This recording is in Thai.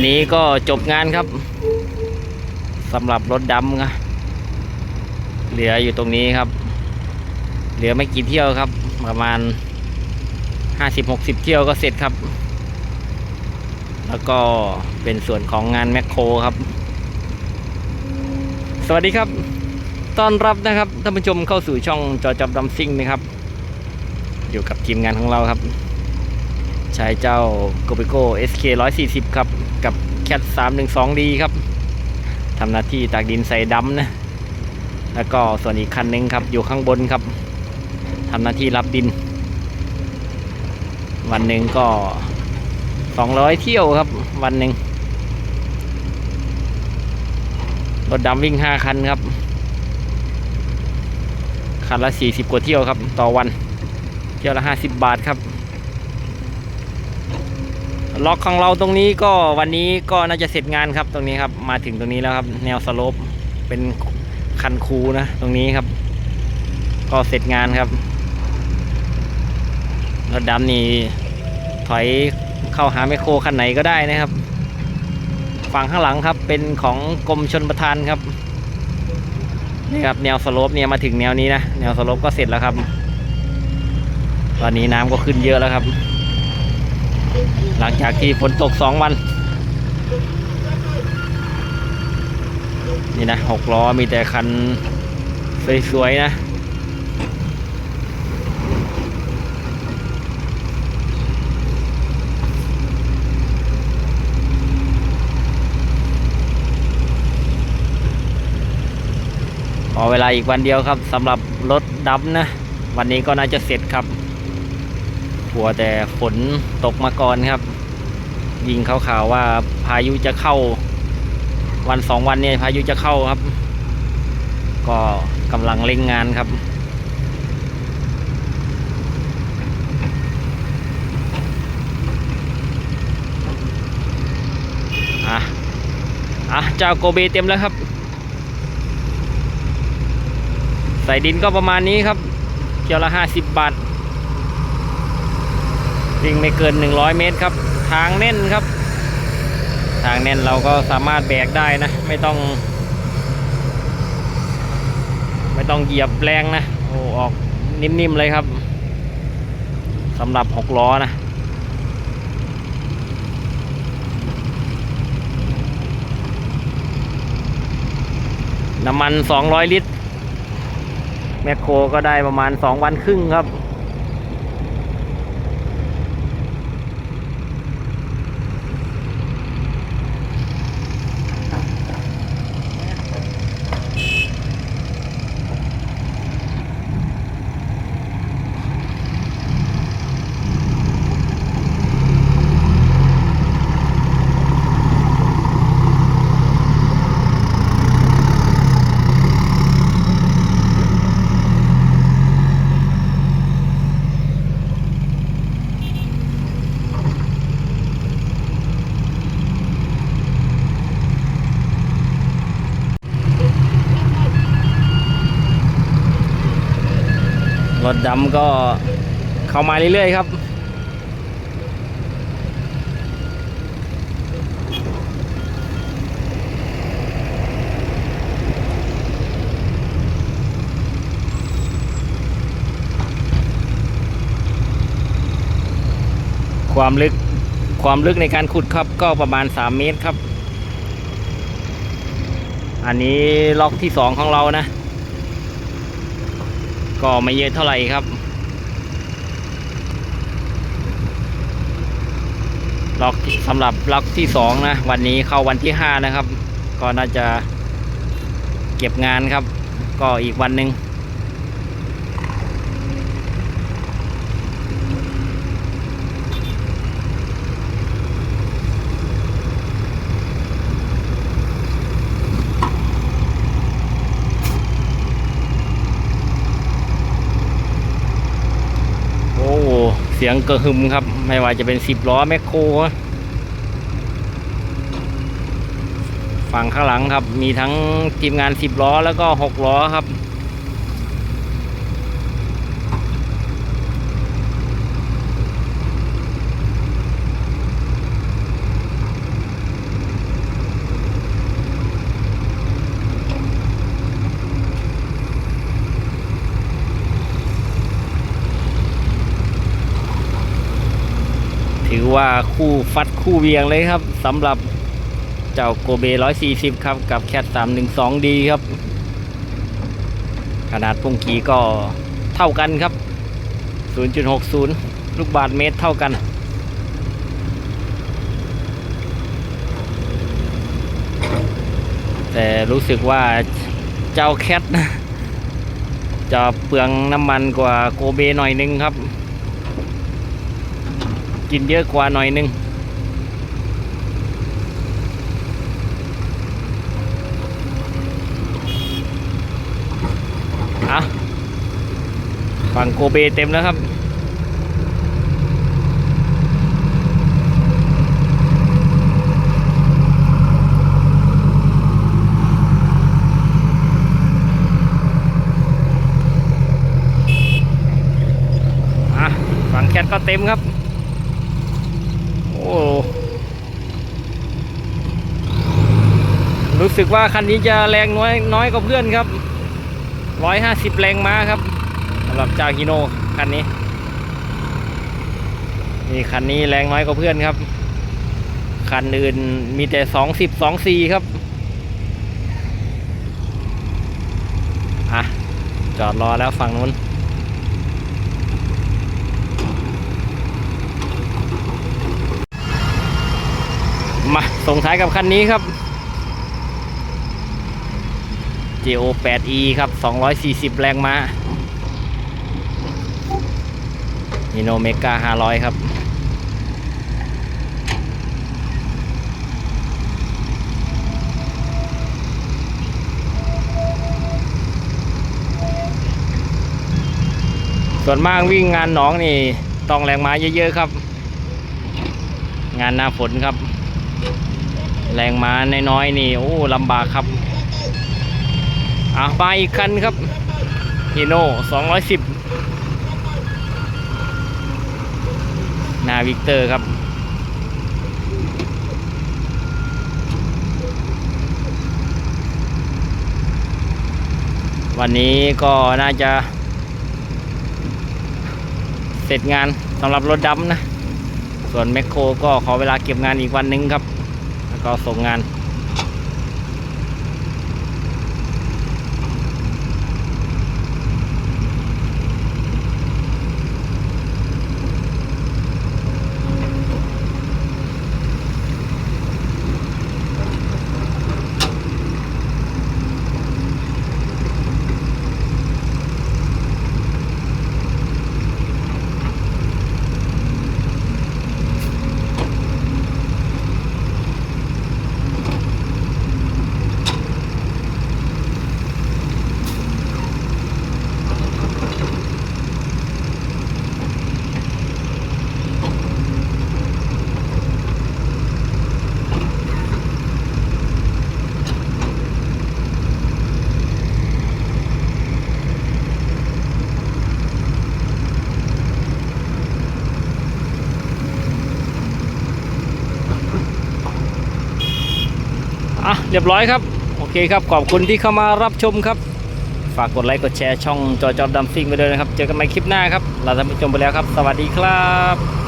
วันนี้ก็จบงานครับสำหรับรถดำนะเหลืออยู่ตรงนี้ครับ เหลือไม่กี่เที่ยวครับ ประมาณห้าสิบหกสิบเที่ยวก็เสร็จครับ แล้วก็เป็นส่วนของงานแมคโครครับ สวัสดีครับ ต้อนรับนะครับท่านผู้ชมเข้าสู่ช่องจอจับดำซิ่งนะครับ อยู่กับทีมงานของเราครับ ใช้เจ้า g o p i c o SK 140 ครับ กับ Cat 312D ครับทำหน้าที่ตากดินใส่ดำนะ แล้วก็ส่วนอีกคันหนึงครับ อยู่ข้างบนครับทำหน้าที่รับดิน วันหนึ่งก็ 200 เที่ยวครับ วันหนึ่งรถดำวิ่ง 5 คันครับ คันละ 40 กว่าเที่ยวครับ ต่อวัน เที่ยวละ 50 บาทครับ ล็อกของเราตรงนี้ก็วันนี้ก็น่าจะเสร็จงานครับตรงนี้ครับ มาถึงตรงนี้แล้วครับ แนวสโลปเป็นคันคูนะ ตรงนี้ครับ ก็เสร็จงานครับรถดำนี่ถอยเข้าหาไมโครคันไหนก็ได้นะครับ ฝั่งข้างหลังครับเป็นของกรมชนประทานครับนี่ครับแนวสโลปเนี่ยมาถึงแนวนี้นะแนวสโลปก็เสร็จแล้วครับ ตอนนี้น้ำก็ขึ้นเยอะแล้วครับ หลังจากที่ฝนตกสองวัน นี่นะหกล้อมีแต่คันสวยๆนะขอเวลาอีกวันเดียวครับสำหรับรถดำนะ วันนี้ก็น่าจะเสร็จครับ หัวแต่ฝนตกมาก่อนครับ ยิงข่าวว่าพายุจะเข้า วันสองวันเนี่ยพายุจะเข้าครับ ก็กำลังเร่งงานครับอะอะเจ้าโกเบเต็มแล้วครับ ใส่ดินก็ประมาณนี้ครับเที่ยวละห้าสิบบาท วิ่งไม่เกิน 100 เมตรครับ ทางแน่นครับ ทางแน่นเราก็สามารถแบกได้นะ ไม่ต้อง ไม่ต้องเหยียบแรงนะโอ้ออกนิ่มๆเลยครับสำหรับ6ล้อนะน้ำมัน 200 ลิตร แมคโครก็ได้ประมาณ 2 วันครึ่งครับ รถดำก็เข้ามาเรื่อยๆครับ ความลึกความลึกในการขุดครับก็ประมาณ 3 เมตรครับ อันนี้ล็อกที่ 2 ของเรานะ ก็ไม่เยอะเท่าไหร่ครับ ล็อกสำหรับล็อกที่สองนะ วันนี้เข้าวันที่ห้านะครับ ก็น่าจะเก็บงานครับ ก็อีกวันหนึ่งโอ้เสียงกระหึ่มครับ ไม่ว่าจะเป็นสิบล้อแมคโครฝั่งข้างหลังครับ มีทั้งทีมงานสิบล้อแล้วก็หกล้อครับ อว่าคู่ฟัดคู่เวียงเลยครับสำหรับเจ้าโกเบ 140 ครับ กับแคท 312D ครับ ขนาดพุ่งกีก็เท่ากันครับ 0.60 ลูกบาทเมตรเท่ากันแต่รู้สึกว่าเจ้าแคทจะเปลืองน้ำมันกว่าโกเบหน่อยนึงครับ กินเยอะกว่าหน่อยนึงอะฝั่งโกเบเต็มแล้วครับ อะฝั่งแคทก็เต็มครับ รู้สึกว่าคันนี้จะแรงน้อยน้อยกว่าเพื่อนครับร้อยห้าสิบแรงม้าครับสำหรับจากิโนคันนี้ นี่คันนี้แรงน้อยกว่าเพื่อนครับ คันอื่นมีแต่สองสิบสองสี่ครับอะจอดรอแล้วฝั่งนู้น มาส่งท้ายกับคันนี้ครับ GO 8E ครับ 240 แรงม้ามิโนเมกา500 ครับ ส่วนมากวิ่งงานหนองนี่ ต้องแรงม้าเยอะ ๆ ครับ งานหน้าฝนครับ แรงม้าน้อยๆนี่โอ้ลำบากครับอะมาอีกคันครับฮีโน่210นาวิกเตอร์ครับวันนี้ก็น่าจะ เสร็จงานสำหรับรถดำนะ ส่วนแมคโครก็ขอเวลาเก็บงานอีกวันหนึงครับ ก็ส่งงาน เรียบร้อยครับ โอเคครับ ขอบคุณที่เข้ามารับชมครับ ฝากกดไลค์กดแชร์ช่องจอจอมดัมซิงไปด้วยนะครับ เจอกันใหม่คลิปหน้าครับเราท่านผู้ชมไปแล้วครับ สวัสดีครับ